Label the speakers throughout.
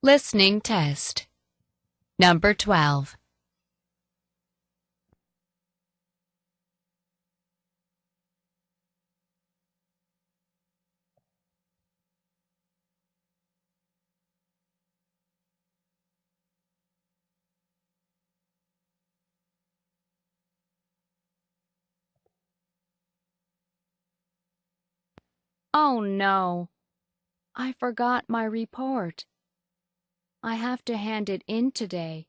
Speaker 1: Listening test. Number 12. Oh no. I forgot my report. I have to hand it in today.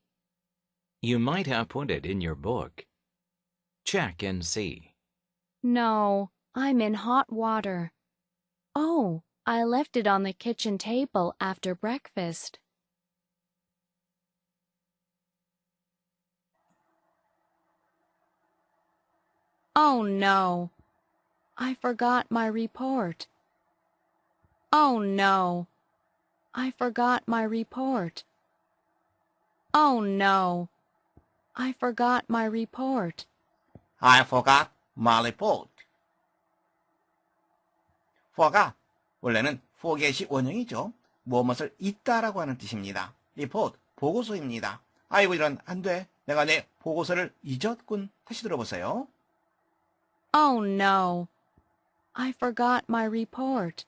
Speaker 2: You might have put it in your book. Check and see.
Speaker 1: No, I'm in hot water. Oh, I left it on the kitchen table after breakfast. Oh no. I forgot my report. Oh no. I forgot my report. Oh no. I forgot my report.
Speaker 3: I forgot my report. forgot 원래는 forget이 원형이죠. 무엇을 잊다라고 하는 뜻입니다. report 보고서입니다. 아이고 이런 안 돼. 내가 내 보고서를 잊었군. 다시 들어보세요.
Speaker 1: Oh no. I forgot my report.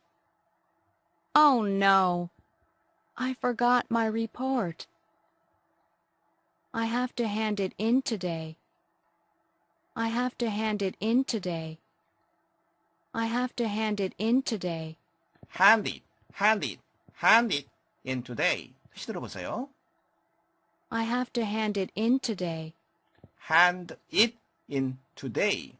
Speaker 1: Oh no. I forgot my report. I have to hand it in today. I have to hand it in today. I have to hand it in today.
Speaker 3: hand it, hand it, hand it in today. 다시 들어보세요.
Speaker 1: I have to hand it in today.
Speaker 3: hand it in today.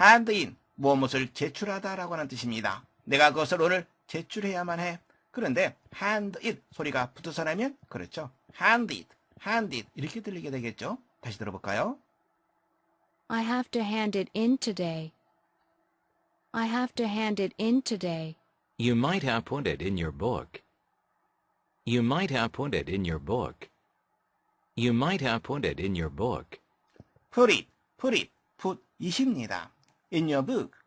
Speaker 3: hand in, 무엇을 제출하다라고 하는 뜻입니다. 내가 그것을 오늘 제출해야만 해. 그런데 hand it 소리가 붙어서 나면 그렇죠. hand it, hand it 이렇게 들리게 되겠죠. 다시 들어볼까요?
Speaker 1: I have to hand it in today. I have to hand it in today.
Speaker 2: You might have put it in your book. You might have put it in your book. You might have put it in your book.
Speaker 3: put it, put it, put it입니다. in your book.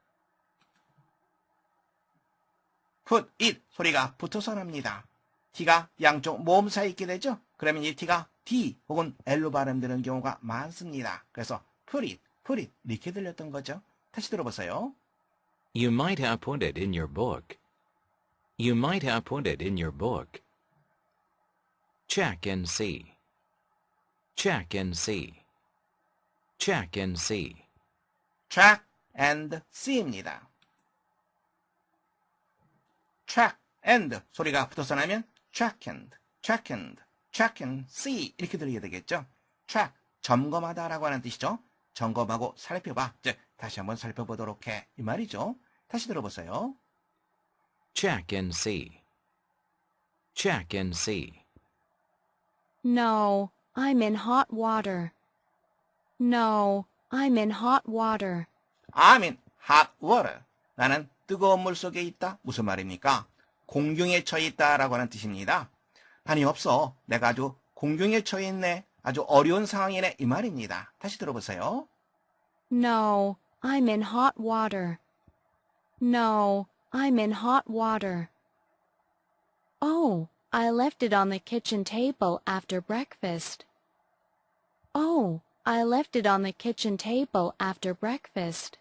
Speaker 3: Put it 소리가 붙어서 납니다. t가 양쪽 모음 사이에 있게 되죠? 그러면 이 t가 d 혹은 l로 발음되는 경우가 많습니다. 그래서 put it, put it 이렇게 들렸던 거죠. 다시 들어보세요.
Speaker 2: You might have put it in your book. You might have put it in your book. Check and see. Check and see. Check and see.
Speaker 3: track and see입니다. Track and 소리가 붙어서 나면 track and, track and, track and see 이렇게 들리게 되겠죠. track, 점검하다라고 하는 뜻이죠. 점검하고 살펴봐. 즉, 다시 한번 살펴보도록 해. 이 말이죠. 다시 들어보세요.
Speaker 2: Check and see. Check and see.
Speaker 1: No, I'm in hot water. No, I'm in hot water.
Speaker 3: I'm in hot water. 나는 뜨거운 물 속에 있다. 무슨 말입니까? 공경에 처해 있다라고 하는 뜻입니다. 아니 없어. 내가 아주 공경에 처해 있네. 아주 어려운 상황이네. 이 말입니다. 다시 들어보세요.
Speaker 1: No, I'm in hot water. No, I'm in hot water. Oh, I left it on the kitchen table after breakfast. Oh, I left it on the kitchen table after breakfast.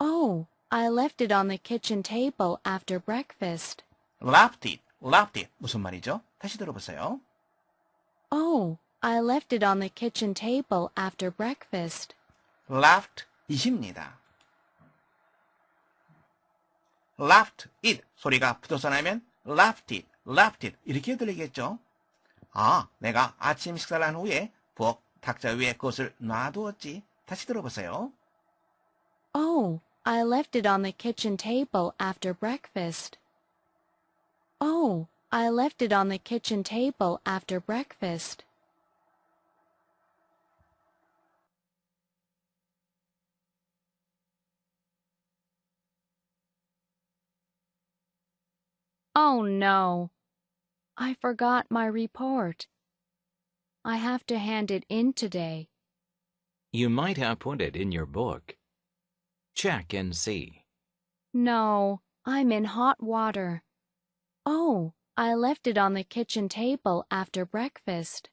Speaker 1: Oh, I left it on the kitchen table after breakfast.
Speaker 3: left it, left it. 무슨 말이죠? 다시 들어보세요.
Speaker 1: Oh, I left it on the kitchen table after breakfast.
Speaker 3: left it입니다. left it 소리가 붙어서 나면 left it, left it 이렇게 들리겠죠? 아, 내가 아침 식사를 한 후에 부엌 탁자 위에 그것을 놔두었지. 다시 들어보세요.
Speaker 1: Oh, I left it on the kitchen table after breakfast. Oh, I left it on the kitchen table after breakfast. Oh no. I forgot my report. I have to hand it in today.
Speaker 2: You might have put it in your book. Check and see.
Speaker 1: No, I'm in hot water. Oh, I left it on the kitchen table after breakfast.